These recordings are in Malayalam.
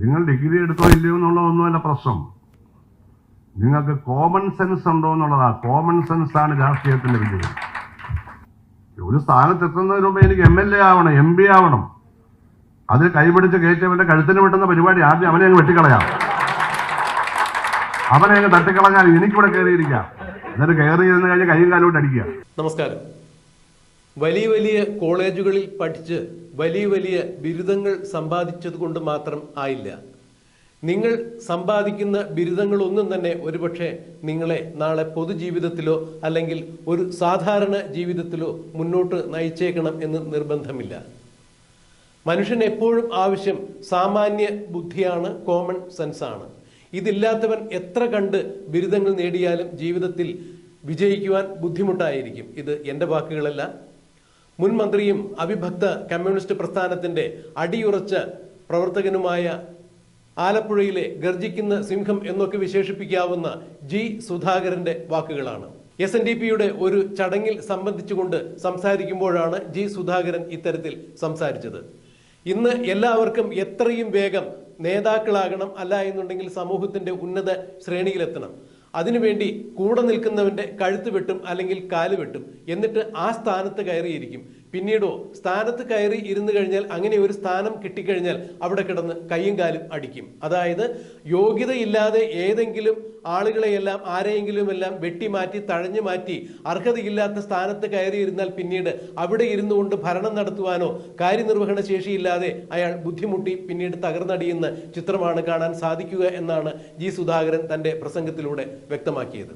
നിങ്ങൾ ഡിഗ്രി എടുത്തോ ഇല്ലയോ എന്നുള്ളതൊന്നുമല്ല പ്രശ്നം. നിങ്ങൾക്ക് കോമൺ സെൻസ് ഉണ്ടോ എന്നുള്ളതാ. കോമൺ സെൻസ് ആണ് രാഷ്ട്രീയത്തിന്റെ വിജയം. ഒരു സ്ഥാനത്ത് എത്തുന്നതിന് മുമ്പ് എനിക്ക് എം എൽ എ ആവണം എം പി ആവണം. അതിൽ കൈപിടിച്ച് കയറ്റവന്റെ കഴുത്തിന് വെട്ടുന്ന പരിപാടി ആദ്യം അവനെ അങ്ങ് വെട്ടിക്കളയാം. അവനെ അങ്ങ് തട്ടിക്കളഞ്ഞാൽ എനിക്കിവിടെ കയറിയിരിക്കാം. എന്നിട്ട് കയറി ഇരുന്ന് കഴിഞ്ഞ് കൈയും കാലോട്ട് അടിക്കുക. നമസ്കാരം. വലിയ വലിയ കോളേജുകളിൽ പഠിച്ച് വലിയ വലിയ ബിരുദങ്ങൾ സമ്പാദിച്ചത് കൊണ്ട് മാത്രം ആയില്ല. നിങ്ങൾ സമ്പാദിക്കുന്ന ബിരുദങ്ങളൊന്നും തന്നെ ഒരുപക്ഷെ നിങ്ങളെ നാളെ പൊതുജീവിതത്തിലോ അല്ലെങ്കിൽ ഒരു സാധാരണ ജീവിതത്തിലോ മുന്നോട്ട് നയിച്ചേക്കണം എന്ന് നിർബന്ധമില്ല. മനുഷ്യൻ എപ്പോഴും ആവശ്യം സാമാന്യ ബുദ്ധിയാണ് കോമൺ സെൻസാണ് ഇതില്ലാത്തവൻ എത്ര കണ്ട് ബിരുദങ്ങൾ നേടിയാലും ജീവിതത്തിൽ വിജയിക്കുവാൻ ബുദ്ധിമുട്ടായിരിക്കും. ഇത് എന്റെ വാക്കുകളല്ല. മുൻ മന്ത്രിയും അവിഭക്ത കമ്മ്യൂണിസ്റ്റ് പ്രസ്ഥാനത്തിന്റെ അടിയുറച്ച പ്രവർത്തകനുമായ ആലപ്പുഴയിലെ ഗർജിക്കുന്ന സിംഹം എന്നൊക്കെ വിശേഷിപ്പിക്കാവുന്ന ജി സുധാകരന്റെ വാക്കുകളാണ്. എസ് എൻ ഡി പിയുടെ ഒരു ചടങ്ങിൽ സംബന്ധിച്ചുകൊണ്ട് സംസാരിക്കുമ്പോഴാണ് ജി സുധാകരൻ ഇത്തരത്തിൽ സംസാരിച്ചത്. ഇന്ന് എല്ലാവർക്കും എത്രയും വേഗം നേതാക്കളാകണം അല്ല എന്നുണ്ടെങ്കിൽ സമൂഹത്തിന്റെ ഉന്നത ശ്രേണിയിലെത്തണം. അതിനുവേണ്ടി കൂടെ നിൽക്കുന്നവന്റെ കഴുത്ത് വെട്ടും അല്ലെങ്കിൽ കാൽ വെട്ടും. എന്നിട്ട് ആ സ്ഥാനത്ത് കയറിയിരിക്കും. പിന്നീടോ സ്ഥാനത്ത് കയറി ഇരുന്നു കഴിഞ്ഞാൽ അങ്ങനെ ഒരു സ്ഥാനം കിട്ടിക്കഴിഞ്ഞാൽ അവിടെ കിടന്ന് കൈയും കാലും അടിക്കും. അതായത് യോഗ്യതയില്ലാതെ ഏതെങ്കിലും ആളുകളെയെല്ലാം ആരെയെങ്കിലും എല്ലാം വെട്ടിമാറ്റി തഴഞ്ഞു മാറ്റി അർഹതയില്ലാത്ത സ്ഥാനത്ത് കയറിയിരുന്നാൽ പിന്നീട് അവിടെ ഇരുന്നു കൊണ്ട് ഭരണം നടത്തുവാനോ കാര്യനിർവഹണ ശേഷിയില്ലാതെ അയാൾ ബുദ്ധിമുട്ടി പിന്നീട് തകർന്നടിയുന്ന ചിത്രമാണ് കാണാൻ സാധിക്കുക എന്നാണ് ജി സുധാകരൻ തന്റെ പ്രസംഗത്തിലൂടെ വ്യക്തമാക്കിയത്.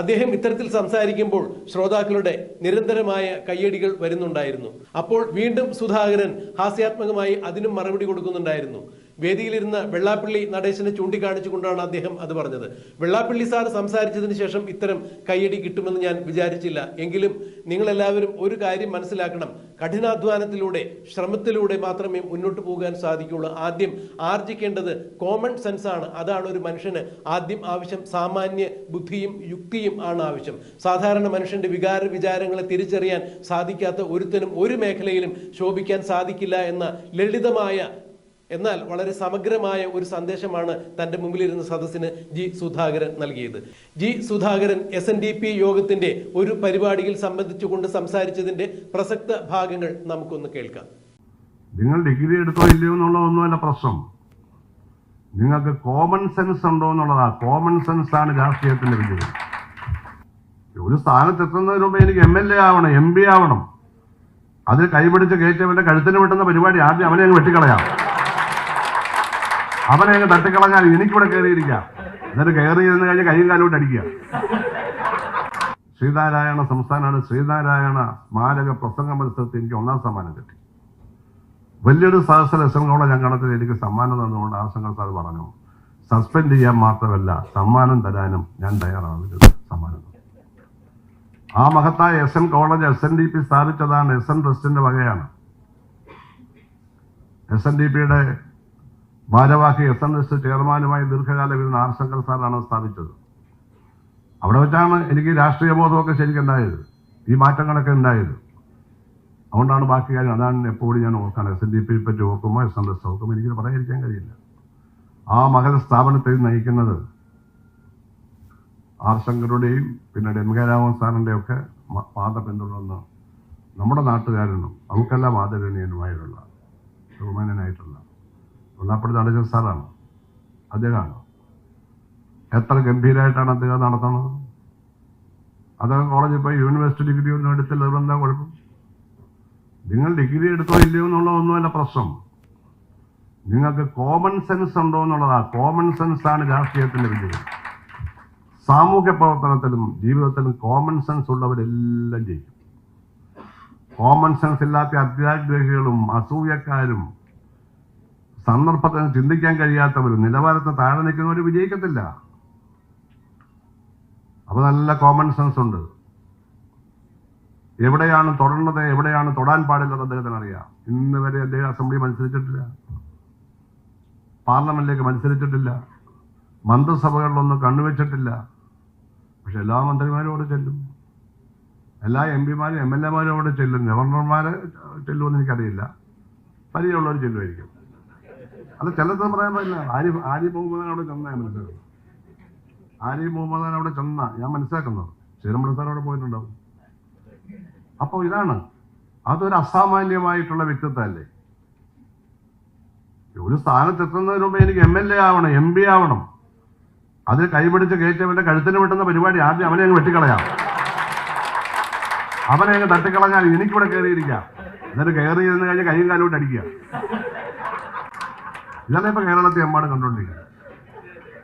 അദ്ദേഹം ഇത്തരത്തിൽ സംസാരിക്കുമ്പോൾ ശ്രോതാക്കളുടെ നിരന്തരമായ കയ്യടികൾ വരുന്നുണ്ടായിരുന്നു. അപ്പോൾ വീണ്ടും സുധാകരൻ ഹാസ്യാത്മകമായി അതിനും മറുപടി കൊടുക്കുന്നുണ്ടായിരുന്നു. വേദിയിലിരുന്ന വെള്ളാപ്പള്ളി നടേശനെ ചൂണ്ടിക്കാണിച്ചുകൊണ്ടാണ് അദ്ദേഹം അത് പറഞ്ഞത്. വെള്ളാപ്പള്ളി സാർ സംസാരിച്ചതിന് ശേഷം ഇത്തരം കയ്യടി കിട്ടുമെന്ന് ഞാൻ വിചാരിച്ചില്ല. എങ്കിലും നിങ്ങളെല്ലാവരും ഒരു കാര്യം മനസ്സിലാക്കണം. കഠിനാധ്വാനത്തിലൂടെ ശ്രമത്തിലൂടെ മാത്രമേ മുന്നോട്ട് പോകാൻ സാധിക്കുകയുള്ളൂ ആദ്യം ആർജിക്കേണ്ടത് കോമൺ സെൻസ് ആണ്. അതാണ് ഒരു മനുഷ്യന് ആദ്യം ആവശ്യം. സാമാന്യ ബുദ്ധിയും യുക്തിയും ആണ് ആവശ്യം. സാധാരണ മനുഷ്യന്റെ വികാര വിചാരങ്ങളെ തിരിച്ചറിയാൻ സാധിക്കാത്ത ഒരുത്തനും ഒരു മേഖലയിലും ശോഭിക്കാൻ സാധിക്കില്ല എന്ന ലളിതമായ എന്നാൽ വളരെ സമഗ്രമായ ഒരു സന്ദേശമാണ് തന്റെ മുമ്പിലിരുന്ന സദസ്സിന് ജി സുധാകരൻ നൽകിയത്. G Sudhakaran S N D P യോഗത്തിന്റെ ഒരു പരിപാടിയിൽ സംബന്ധിച്ചുകൊണ്ട് സംസാരിച്ചതിന്റെ പ്രസക്ത ഭാഗങ്ങൾ നമുക്കൊന്ന് കേൾക്കാം. നിങ്ങൾ ഡിഗ്രി എടുത്തോ ഇല്ലയോ എന്നുള്ളതൊന്നുമല്ല പ്രശ്നം. നിങ്ങൾക്ക് കോമൺ സെൻസ് ഉണ്ടോ എന്നുള്ളതാ. കോമൺ സെൻസ് ആണ് രാഷ്ട്രീയത്തിന്റെ വിജയം. ഒരു സ്ഥാനത്ത് എത്തുന്നതിന് മുമ്പ് എനിക്ക് എം എൽ എ ആവണം എം പി ആവണം. അതിൽ കൈപിടിച്ച് കയറ്റവന്റെ കഴുത്തിന് വെട്ടുന്ന പരിപാടി ആദ്യം അവനെ അങ്ങ് വെട്ടിക്കളയാം. അവനെ അങ്ങ് തട്ടിക്കളഞ്ഞാൽ എനിക്കിവിടെ കയറിയിരിക്കാം. എന്നിട്ട് കയറി ഇരുന്ന് കഴിഞ്ഞ് കൈയും കാലോട്ട് അടിക്കുക. ശ്രീനാരായണ സംസ്ഥാനമാണ് ശ്രീനാരായണ സ്മാരക പ്രസംഗ മത്സരത്തിൽ എനിക്ക് ഒന്നാം സമ്മാനം കിട്ടി. വലിയൊരു സഹസ്ര കോളേജ് അങ്കണത്തിൽ എനിക്ക് സമ്മാനം തന്നുകൊണ്ട് ആശങ്കൾ സാർ പറഞ്ഞു സസ്പെൻഡ് ചെയ്യാൻ മാത്രമല്ല സമ്മാനം തരാനും ഞാൻ തയ്യാറാണ്. സമ്മാനം. ആ മഹത്തായ S N college S N D P സ്ഥാപിച്ചതാണ് S N ട്രസ്റ്റിന്റെ വകയാണ്. എസ് എൻ ഡി പിയുടെ ഭാരവാഹി എസ് എൻ എസ് ചെയർമാനുമായി ദീർഘകാല ഇരുന്ന ആർ ശങ്കർ സാറാണ് സ്ഥാപിച്ചത്. അവിടെ വെച്ചാണ് എനിക്ക് രാഷ്ട്രീയ ബോധമൊക്കെ ശരിക്കും ഉണ്ടായത്. ഈ മാറ്റങ്ങളൊക്കെ ഉണ്ടായത്. അതുകൊണ്ടാണ് ബാക്കി കാര്യം. അതാണ് എപ്പോഴും ഞാൻ ഓർക്കാൻ എസ് എൻ ഡി പി പറ്റി ഓർക്കുമ്പോൾ എസ് എൻ എസ് ഓർക്കുമ്പോൾ എനിക്കിത് പറയാതിരിക്കാൻ കഴിയില്ല. ആ മകര സ്ഥാപനത്തെ നയിക്കുന്നത് ആർ ശങ്കറുടെയും പിന്നെ എം കെ രാമൻ സാറിന്റെയും പാത പിന്തുടർന്ന് നമ്മുടെ നാട്ടുകാരനും നമുക്കെല്ലാം ആദരണീയനുമായിട്ടുള്ള ബഹുമാനനായിട്ടുള്ള വെള്ളാപ്പള്ളി നടേശൻ സാറാണ്. അദ്ദേഹമാണ്. എത്ര ഗംഭീരമായിട്ടാണ് അദ്ദേഹം നടത്തുന്നത്? അദ്ദേഹം കോളേജിൽ പോയി യൂണിവേഴ്സിറ്റി ഡിഗ്രി ഒന്നും എടുത്തില്ല. അതെന്താ കുഴപ്പം? നിങ്ങൾ ഡിഗ്രി എടുത്തോ ഇല്ലയോ എന്നുള്ളതൊന്നുമല്ല പ്രശ്നം. നിങ്ങൾക്ക് കോമൺ സെൻസ് ഉണ്ടോ എന്നുള്ളതാ. കോമൺ സെൻസാണ് ആണ് രാഷ്ട്രീയത്തിന്റെ വിജയം. സാമൂഹ്യ പ്രവർത്തനത്തിലും ജീവിതത്തിലും കോമൺ സെൻസ് ഉള്ളവരെല്ലാം ജയിക്കും. കോമൺ സെൻസ് ഇല്ലാത്ത അത്യാഗ്രഹികളും അസൂയക്കാരും സന്ദർഭത്തിന് ചിന്തിക്കാൻ കഴിയാത്തവരും നിലവാരത്തെ താഴെ നിൽക്കുന്നവർ വിജയിക്കത്തില്ല. അപ്പൊ നല്ല കോമൺ സെൻസ് ഉണ്ട്. എവിടെയാണ് തൊടേണ്ടത് എവിടെയാണ് തൊടാൻ പാടില്ലത് അദ്ദേഹത്തിന് അറിയാം. ഇന്ന് വരെ അദ്ദേഹം അസംബ്ലി മത്സരിച്ചിട്ടില്ല. പാർലമെന്റിലേക്ക് മത്സരിച്ചിട്ടില്ല. മന്ത്രിസഭകളിലൊന്നും കണ്ണുവെച്ചിട്ടില്ല. പക്ഷെ എല്ലാ മന്ത്രിമാരും അവിടെ ചെല്ലും. എല്ലാ എം പിമാരും എം എൽ എമാരും അവിടെ ചെല്ലും. ഗവർണർമാര് ചെല്ലുമെന്ന് എനിക്കറിയില്ല. പരിചയമുള്ളവർ ചെല്ലുമായിരിക്കും. അത് ചിലത് പറയാൻ പറ്റില്ല. ആരി ആരി മുഹമ്മദാൻ അവിടെ ചെന്ന ഞാൻ മനസ്സിലാക്കുന്നത്. ആരി മുഹമ്മദാൻ അവിടെ ചെന്ന ഞാൻ മനസ്സിലാക്കുന്നത്. ശ്രീരമണ സാർ അവിടെ പോയിട്ടുണ്ടാവും. അപ്പോൾ ഇതാണ്. അതൊരു അസാമാന്യമായിട്ടുള്ള വ്യക്തിത്വമല്ലേ? ഒരു സ്ഥാനത്തെത്തുന്നതിന് മുമ്പ് എനിക്ക് എം എൽ എ ആവണം എം പി ആവണം. അതിൽ കൈപിടിച്ച് കയറ്റവന്റെ കഴുത്തിന് വെട്ടുന്ന പരിപാടി ആദ്യം അവനെ അങ്ങ് വെട്ടിക്കളയാം. അവനെ അങ്ങ് തട്ടിക്കളഞ്ഞാൽ എനിക്കിവിടെ കയറിയിരിക്കാം. എന്നിട്ട് കയറി ഇരുന്ന് കഴിഞ്ഞ് കൈയും കാലോട്ട് അടിക്കുക. ഇതല്ലേ ഇപ്പൊ കേരളത്തിൽ എമ്പാടും കണ്ടുകൊണ്ടിരിക്കുന്നത്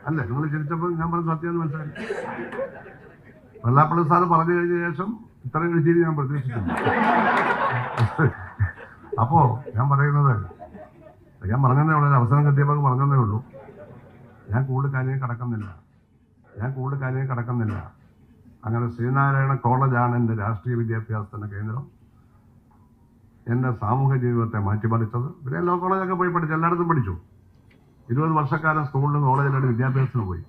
അല്ലേ നിങ്ങൾ ചിരിച്ചപ്പോൾ ഞാൻ പറഞ്ഞ സത്യം മനസ്സിലായി. വെള്ളാപ്പള്ളി സാറ് പറഞ്ഞു കഴിഞ്ഞ ശേഷം ഇത്രയും ചിരി ഞാൻ പ്രതീക്ഷിക്കുന്നു അപ്പോ ഞാൻ പറയുന്നത് ഞാൻ പറഞ്ഞതേ ഉള്ളൂ അവസരം കിട്ടിയപ്പോൾ പറഞ്ഞതേ ഉള്ളൂ. ഞാൻ കൂടുതൽ കാര്യം കടക്കുന്നില്ല. ഞാൻ കൂടുതൽ കാര്യം കടക്കുന്നില്ല. അങ്ങനെ ശ്രീനാരായണ കോളേജാണ് എന്റെ രാഷ്ട്രീയ വിദ്യാഭ്യാസത്തിന്റെ കേന്ദ്രം. എന്റെ സാമൂഹ്യ ജീവിതത്തെ മാറ്റിമറിച്ചത്. പിന്നെ ലോ കോളേജൊക്കെ പോയി പഠിച്ചു എല്ലായിടത്തും പഠിച്ചു. ഇരുപത് വർഷക്കാലം സ്കൂളിലും കോളേജിലും വിദ്യാഭ്യാസത്തിന് പോയി.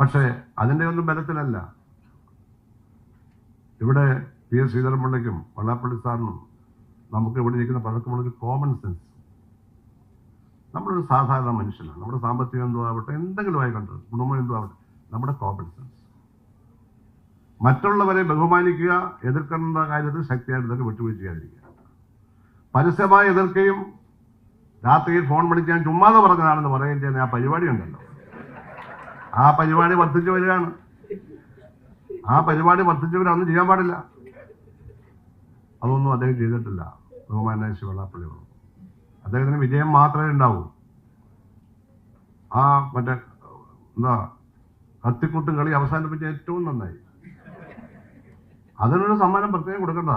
പക്ഷേ അതിന്റെ ഒന്നും ബലത്തിലല്ല. ഇവിടെ പി എസ് ശ്രീധരൻപിള്ളയ്ക്കും വള്ളാപ്പള്ളി സാറിനും നമുക്ക് ഇവിടെ ഇരിക്കുന്ന പലർക്കുമുള്ളൊരു കോമൺ സെൻസ് നമ്മളൊരു സാധാരണ മനുഷ്യനാണ്. നമ്മുടെ സാമ്പത്തികം എന്തോ ആവട്ടെ എന്തെങ്കിലും ആയിക്കോട്ടെ കുടുംബം എന്തോ ആവട്ടെ നമ്മുടെ കോമൺ സെൻസ് മറ്റുള്ളവരെ ബഹുമാനിക്കുക എതിർക്കേണ്ട കാര്യത്തിൽ ശക്തിയായിട്ട് ഇതൊക്കെ വിട്ടുവീഴ്ച ചെയ്യാതിരിക്കുക. പരസ്യമായി എതിർക്കുകയും രാത്രിയിൽ ഫോൺ വിളിച്ച് ഞാൻ ചുമ്മാതെ പറഞ്ഞതാണെന്ന് പറയുകയും ചെയ്യുന്ന ആ പരിപാടി ഉണ്ടല്ലോ. ആ പരിപാടി വർദ്ധിച്ചു വരികയാണ്. ആ പരിപാടി വർദ്ധിച്ചവരൊന്നും ചെയ്യാൻ പാടില്ല. അതൊന്നും അദ്ദേഹം ചെയ്തിട്ടില്ല. ബഹുമാനേശ്വര പറഞ്ഞു. അദ്ദേഹത്തിന് വിജയം മാത്രമേ ഉണ്ടാവൂ. ആ മറ്റേ എന്താ കത്തിക്കൂട്ടും കളി അവസാനിപ്പിച്ച ഏറ്റവും നന്നായി. അതിനൊരു സമ്മാനം പ്രത്യേകം കൊടുക്കണ്ട